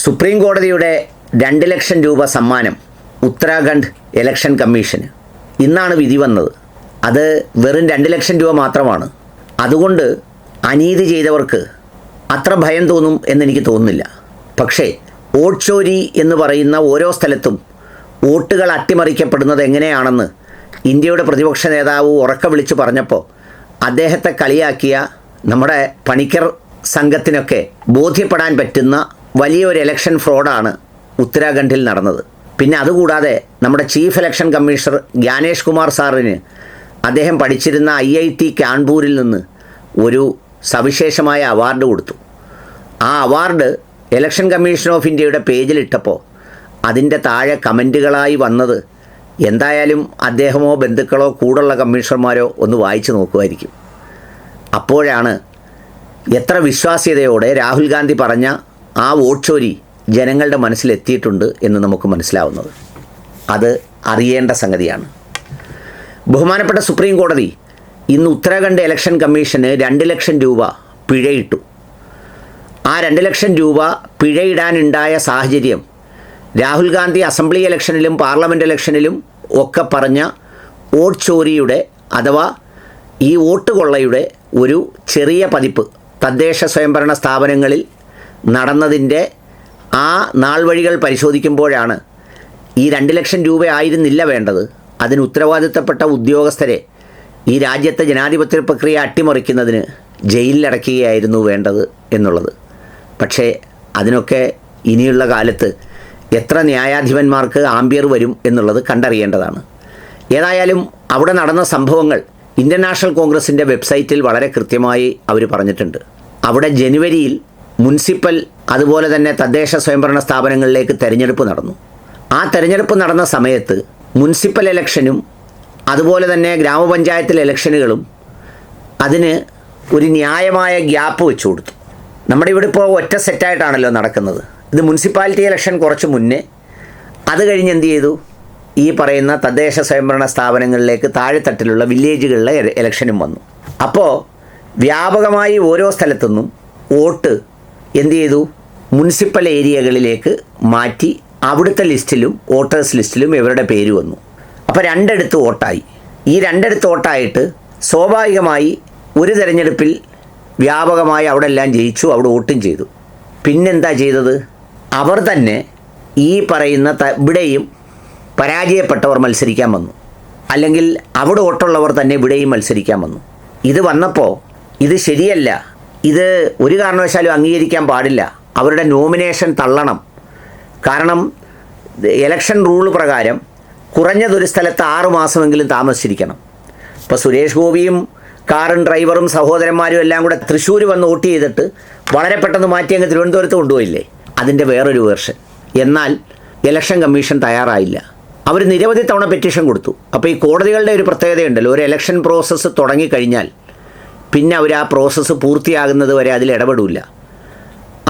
Supreme കോടതിയുടെ രണ്ട് ലക്ഷം രൂപ സമ്മാനം ഉത്തരാഖണ്ഡ് ഇലക്ഷൻ കമ്മീഷന് ഇന്നാണ് വിധി വന്നത്. അത് വെറും രണ്ട് ലക്ഷം രൂപ മാത്രമാണ്. അതുകൊണ്ട് അനീതി ചെയ്തവർക്ക് അത്ര ഭയം തോന്നും എന്നെനിക്ക് തോന്നുന്നില്ല. പക്ഷേ വോട്ട് ചോരി എന്ന് പറയുന്ന ഓരോ സ്ഥലത്തും വോട്ടുകൾ അട്ടിമറിക്കപ്പെടുന്നത് എങ്ങനെയാണെന്ന് ഇന്ത്യയുടെ പ്രതിപക്ഷ നേതാവ് ഉറക്ക വിളിച്ചു പറഞ്ഞപ്പോൾ അദ്ദേഹത്തെ കളിയാക്കിയ നമ്മുടെ പണിക്കർ സംഘത്തിനൊക്കെ ബോധ്യപ്പെടാൻ പറ്റുന്ന വലിയൊരു ഇലക്ഷൻ ഫ്രോഡാണ് ഉത്തരാഖണ്ഡിൽ നടന്നത്. പിന്നെ അതുകൂടാതെ നമ്മുടെ chief election commissioner Gyanesh Kumar സാറിന് അദ്ദേഹം പഠിച്ചിരുന്ന ഐ ഐ ടി കാൺപൂരിൽ നിന്ന് ഒരു സവിശേഷമായ അവാർഡ് കൊടുത്തു. ആ അവാർഡ് ഇലക്ഷൻ കമ്മീഷൻ ഓഫ് ഇന്ത്യയുടെ പേജിലിട്ടപ്പോൾ അതിന്റെ താഴെ കമന്റുകളായി വന്നത് എന്തായാലും അദ്ദേഹമോ ബന്ധുക്കളോ കൂടുള്ള കമ്മീഷണർമാരോ ഒന്ന് വായിച്ചു നോക്കുമായിരിക്കും. അപ്പോഴാണ് എത്ര വിശ്വാസ്യതയോടെ രാഹുൽ ഗാന്ധി പറഞ്ഞ ആ വോട്ട് ചോരി ജനങ്ങളുടെ മനസ്സിലെത്തിയിട്ടുണ്ട് എന്ന് നമുക്ക് മനസ്സിലാവുന്നത്. അത് അറിയേണ്ട സംഗതിയാണ്. ബഹുമാനപ്പെട്ട സുപ്രീം കോടതി ഇന്ന് ഉത്തരാഖണ്ഡ് ഇലക്ഷൻ കമ്മീഷന് രണ്ട് ലക്ഷം രൂപ പിഴയിട്ടു. ആ രണ്ട് ലക്ഷം രൂപ പിഴയിടാനുണ്ടായ സാഹചര്യം രാഹുൽ ഗാന്ധി അസംബ്ലി ഇലക്ഷനിലും പാർലമെന്റ് ഇലക്ഷനിലും ഒക്കെ പറഞ്ഞ വോട്ട് ചോരിയുടെ അഥവാ ഈ വോട്ട് കൊള്ളയുടെ ഒരു ചെറിയ പതിപ്പ് തദ്ദേശ സ്വയംഭരണ സ്ഥാപനങ്ങളിൽ നടന്നതിന്റെ ആ നാൾ വഴികൾ പരിശോധിക്കുമ്പോഴാണ് ഈ രണ്ട് ലക്ഷം രൂപ ആയിരുന്നില്ല വേണ്ടത്. അതിന് ഉത്തരവാദിത്തപ്പെട്ട ഉദ്യോഗസ്ഥരെ ഈ രാജ്യത്തെ ജനാധിപത്യ പ്രക്രിയ അട്ടിമറിക്കുന്നതിന് ജയിലിലടയ്ക്കുകയായിരുന്നു വേണ്ടത് എന്നുള്ളത്. പക്ഷേ അതിനൊക്കെ ഇനിയുള്ള കാലത്ത് എത്ര ന്യായാധിപന്മാർക്ക് ആംബിയർ വരും എന്നുള്ളത് കണ്ടറിയേണ്ടതാണ്. ഏതായാലും അവിടെ നടന്ന സംഭവങ്ങൾ ഇന്ത്യൻ നാഷണൽ കോൺഗ്രസിന്റെ വെബ്സൈറ്റിൽ വളരെ കൃത്യമായി അവർ പറഞ്ഞിട്ടുണ്ട്. അവിടെ ജനുവരിയിൽ മുനിസിപ്പൽ അതുപോലെ തന്നെ തദ്ദേശ സ്വയംഭരണ സ്ഥാപനങ്ങളിലേക്ക് തെരഞ്ഞെടുപ്പ് നടന്നു. ആ തെരഞ്ഞെടുപ്പ് നടന്ന സമയത്ത് മുനിസിപ്പൽ ഇലക്ഷനും അതുപോലെ തന്നെ ഗ്രാമപഞ്ചായത്തിലെ ഇലക്ഷനുകളും അതിന് ഒരു ന്യായമായ ഗ്യാപ്പ് വെച്ചു കൊടുത്തു. നമ്മുടെ ഇവിടെ ഇപ്പോൾ ഒറ്റ സെറ്റായിട്ടാണല്ലോ നടക്കുന്നത്. ഇത് മുനിസിപ്പാലിറ്റി ഇലക്ഷൻ കുറച്ച് മുന്നേ. അത് കഴിഞ്ഞ് എന്ത് ചെയ്തു? ഈ പറയുന്ന തദ്ദേശ സ്വയംഭരണ സ്ഥാപനങ്ങളിലേക്ക് താഴെത്തട്ടിലുള്ള വില്ലേജുകളിലെ ഇലക്ഷനും വന്നു. അപ്പോൾ വ്യാപകമായി ഓരോ സ്ഥലത്തുനിന്നും വോട്ട് എന്ത് ചെയ്തു മുനിസിപ്പൽ ഏരിയകളിലേക്ക് മാറ്റി അവിടുത്തെ ലിസ്റ്റിലും വോട്ടേഴ്സ് ലിസ്റ്റിലും ഇവരുടെ പേര് വന്നു. അപ്പോൾ രണ്ടിടത്ത് വോട്ടായി. ഈ രണ്ടിടത്ത് വോട്ടായിട്ട് സ്വാഭാവികമായി ഒരു തെരഞ്ഞെടുപ്പിൽ വ്യാപകമായി അവിടെ എല്ലാം ജയിച്ചു അവിടെ വോട്ടും ചെയ്തു. പിന്നെന്താ ചെയ്തത്? അവർ തന്നെ ഈ പറയുന്ന ഇവിടെയും പരാജയപ്പെട്ടവർ മത്സരിക്കാൻ വന്നു. അല്ലെങ്കിൽ അവിടെ വോട്ടുള്ളവർ തന്നെ ഇവിടെയും മത്സരിക്കാൻ വന്നു. ഇത് വന്നപ്പോൾ ഇത് ശരിയല്ല. ഇത് ഒരു കാരണവശാലും അംഗീകരിക്കാൻ പാടില്ല. അവരുടെ നോമിനേഷൻ തള്ളണം. കാരണം ഇലക്ഷൻ റൂൾ പ്രകാരം കുറഞ്ഞതൊരു സ്ഥലത്ത് ആറു മാസമെങ്കിലും താമസിച്ചിരിക്കണം. ഇപ്പോൾ സുരേഷ് ഗോപിയും കാറും ഡ്രൈവറും സഹോദരന്മാരും എല്ലാം കൂടെ തൃശ്ശൂർ വന്ന് വോട്ട് ചെയ്തിട്ട് വളരെ പെട്ടെന്ന് മാറ്റി അങ്ങ് തിരുവനന്തപുരത്ത് കൊണ്ടുപോയില്ലേ? അതിന്റെ വേറൊരു വേർഷൻ. എന്നാൽ ഇലക്ഷൻ കമ്മീഷൻ തയ്യാറായില്ല. അവർ നിരവധി തവണ പെറ്റീഷൻ കൊടുത്തു. അപ്പോൾ ഈ കോടതികളുടെ ഒരു പ്രത്യേകതയുണ്ടല്ലോ. ഒരു ഇലക്ഷൻ പ്രോസസ്സ് തുടങ്ങിക്കഴിഞ്ഞാൽ പിന്നെ അവർ ആ പ്രോസസ്സ് പൂർത്തിയാകുന്നത് വരെ അതിൽ ഇടപെടില്ല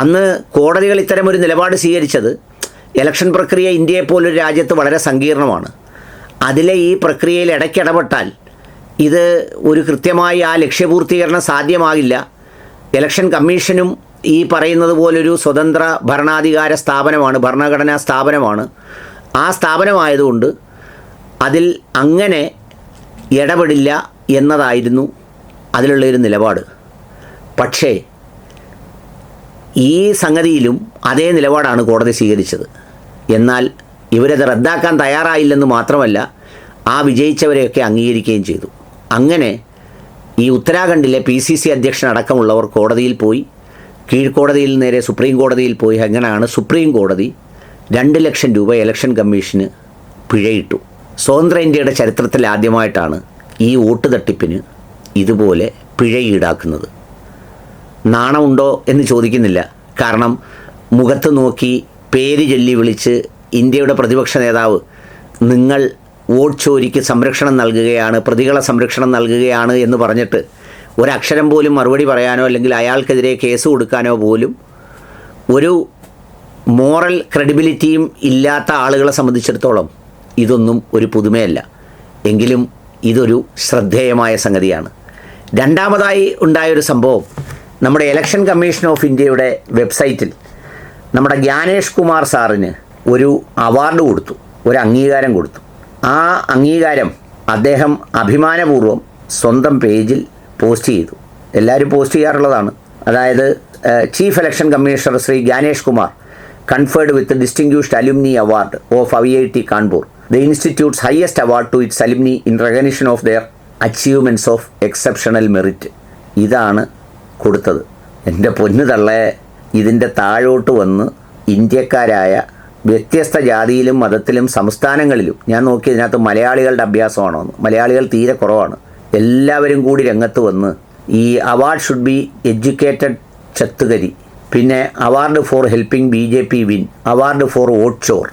അന്ന് കോടതികൾ ഇത്തരം ഒരു നിലപാട് സ്വീകരിച്ചത് ഇലക്ഷൻ പ്രക്രിയ ഇന്ത്യയെ പോലൊരു രാജ്യത്ത് വളരെ സങ്കീർണമാണ്. അതിലെ ഈ പ്രക്രിയയിൽ ഇടയ്ക്ക് ഇടപെട്ടാൽ ഇത് ഒരു കൃത്യമായി ആ ലക്ഷ്യപൂർത്തീകരണം സാധ്യമാകില്ല. ഇലക്ഷൻ കമ്മീഷനും ഈ പറയുന്നത് പോലൊരു സ്വതന്ത്ര ഭരണാധികാര സ്ഥാപനമാണ് ഭരണഘടനാ സ്ഥാപനമാണ്. ആ സ്ഥാപനമായതുകൊണ്ട് അതിൽ അങ്ങനെ ഇടപെടില്ല എന്നതായിരുന്നു അതിലുള്ളൊരു നിലപാട്. പക്ഷേ ഈ സംഗതിയിലും അതേ നിലപാടാണ് കോടതി സ്വീകരിച്ചത്. എന്നാൽ ഇവരത് റദ്ദാക്കാൻ തയ്യാറായില്ലെന്ന് മാത്രമല്ല ആ വിജയിച്ചവരെയൊക്കെ അംഗീകരിക്കുകയും ചെയ്തു. അങ്ങനെ ഈ ഉത്തരാഖണ്ഡിലെ പി സി സി അധ്യക്ഷൻ അടക്കമുള്ളവർ കോടതിയിൽ പോയി കീഴ്ക്കോടതിയിൽ നേരെ സുപ്രീം കോടതിയിൽ പോയി. അങ്ങനെയാണ് സുപ്രീം കോടതി രണ്ട് ലക്ഷം രൂപ ഇലക്ഷൻ കമ്മീഷന് പിഴയിട്ടു. സ്വതന്ത്ര ഇന്ത്യയുടെ ചരിത്രത്തിൽ ആദ്യമായിട്ടാണ് ഈ വോട്ട് തട്ടിപ്പിന് ഇതുപോലെ പിഴ ഈടാക്കുന്നത്. നാണമുണ്ടോ എന്ന് ചോദിക്കുന്നില്ല. കാരണം മുഖത്ത് നോക്കി പേര് ചൊല്ലി വിളിച്ച് ഇന്ത്യയുടെ പ്രതിപക്ഷ നേതാവ് നിങ്ങൾ വോട്ട് ചോരിക്ക് സംരക്ഷണം നൽകുകയാണ് പ്രതികളെ സംരക്ഷണം നൽകുകയാണ് എന്ന് പറഞ്ഞിട്ട് ഒരക്ഷരം പോലും മറുപടി പറയാനോ അല്ലെങ്കിൽ അയാൾക്കെതിരെ കേസ് കൊടുക്കാനോ പോലും ഒരു മോറൽ ക്രെഡിബിലിറ്റിയും ഇല്ലാത്ത ആളുകളെ സംബന്ധിച്ചിടത്തോളം ഇതൊന്നും ഒരു പുതുമയല്ല. എങ്കിലും ഇതൊരു ശ്രദ്ധേയമായ സംഗതിയാണ്. രണ്ടാമതായി ഉണ്ടായൊരു സംഭവം നമ്മുടെ ഇലക്ഷൻ കമ്മീഷൻ ഓഫ് ഇന്ത്യയുടെ വെബ്സൈറ്റിൽ നമ്മുടെ ജ്ഞാനേഷ് കുമാർ സാറിന് ഒരു അവാർഡ് കൊടുത്തു ഒരു അംഗീകാരം കൊടുത്തു. ആ അംഗീകാരം അദ്ദേഹം അഭിമാനപൂർവം സ്വന്തം പേജിൽ പോസ്റ്റ് ചെയ്തു. എല്ലാവരും പോസ്റ്റ് ചെയ്യാറുള്ളതാണ്. അതായത് chief election commissioner Shri Gyanesh Kumar conferred with distinguished alumni award of I I T Kanpur the institute's highest award to its alumni in recognition of their achievements of exceptional merit ഇതാണ് കൊടുത്തത്. എന്റെ പൊന്നു തള്ളെ ഇതിന്റെ താഴോട്ട് വന്ന് ഇന്ത്യക്കാരായ വ്യത്യസ്ത ജാതിയിലും മതത്തിലും സംസ്ഥാനങ്ങളിലും ഞാൻ നോക്കി ഇതിനകത്ത് മലയാളികളുടെ അഭ്യാസമാണോ എന്ന് മലയാളികൾ തീരെ കുറവാണ്. എല്ലാവരും കൂടി രംഗത്ത് വന്ന് ഈ അവാർഡ് ഷുഡ് ബി എഡ്യൂക്കേറ്റഡ് ചത്തുകരി. പിന്നെ award for helping B J P win award for vote chor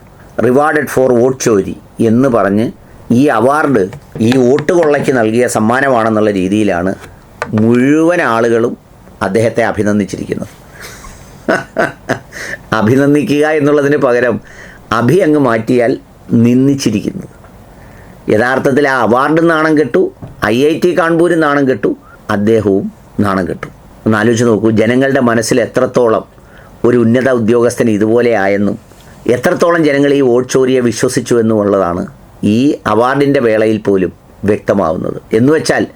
rewarded for vote chori എന്ന് പറഞ്ഞ് ഈ അവാർഡ് ഈ വോട്ട് കൊള്ളയ്ക്ക് നൽകിയ സമ്മാനമാണെന്നുള്ള രീതിയിലാണ് മുഴുവൻ ആളുകളും അദ്ദേഹത്തെ അഭിനന്ദിച്ചിരിക്കുന്നത്. അഭിനന്ദിക്കുക എന്നുള്ളതിന് പകരം അഭി അങ്ങ് മാറ്റിയാൽ നിന്ദിച്ചിരിക്കുന്നു. യഥാർത്ഥത്തിൽ ആ അവാർഡ് നാണം കെട്ടു ഐ ഐ ടി കാൺപൂർ നാണം കെട്ടു അദ്ദേഹവും നാണം കെട്ടു. ഒന്ന് ആലോചിച്ച് നോക്കൂ ജനങ്ങളുടെ മനസ്സിൽ എത്രത്തോളം ഒരു ഉന്നത ഉദ്യോഗസ്ഥൻ ഇതുപോലെ ആയെന്നും എത്രത്തോളം ജനങ്ങൾ ഈ വോട്ട് ചോരിയെ വിശ്വസിച്ചു എന്നുള്ളതാണ് ഈ അവാർഡിന്റെ വേളയിൽ പോലും വ്യക്തമാവുന്നത്. എന്ന് വെച്ചാൽ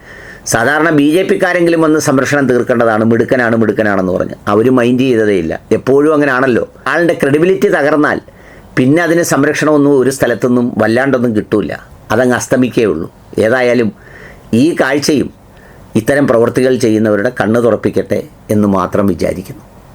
സാധാരണ ബി ജെ പിക്കാരെങ്കിലും വന്ന് സംരക്ഷണം തീർക്കേണ്ടതാണ് മിടുക്കനാണ് മിടുക്കനാണെന്ന് പറഞ്ഞ് അവർ മൈൻഡ് ചെയ്തതേയില്ല എപ്പോഴും അങ്ങനെയാണല്ലോ ആളുടെ ക്രെഡിബിലിറ്റി തകർന്നാൽ പിന്നെ അതിന് സംരക്ഷണമൊന്നും ഒരു സ്ഥലത്തൊന്നും വല്ലാണ്ടൊന്നും കിട്ടൂല. അതങ്ങ് അസ്തമിക്കേ ഉള്ളൂ. ഏതായാലും ഈ കാഴ്ചയും ഇത്തരം പ്രവൃത്തികൾ ചെയ്യുന്നവരുടെ കണ്ണ് തുറപ്പിക്കട്ടെ എന്ന് മാത്രം വിചാരിക്കുന്നു.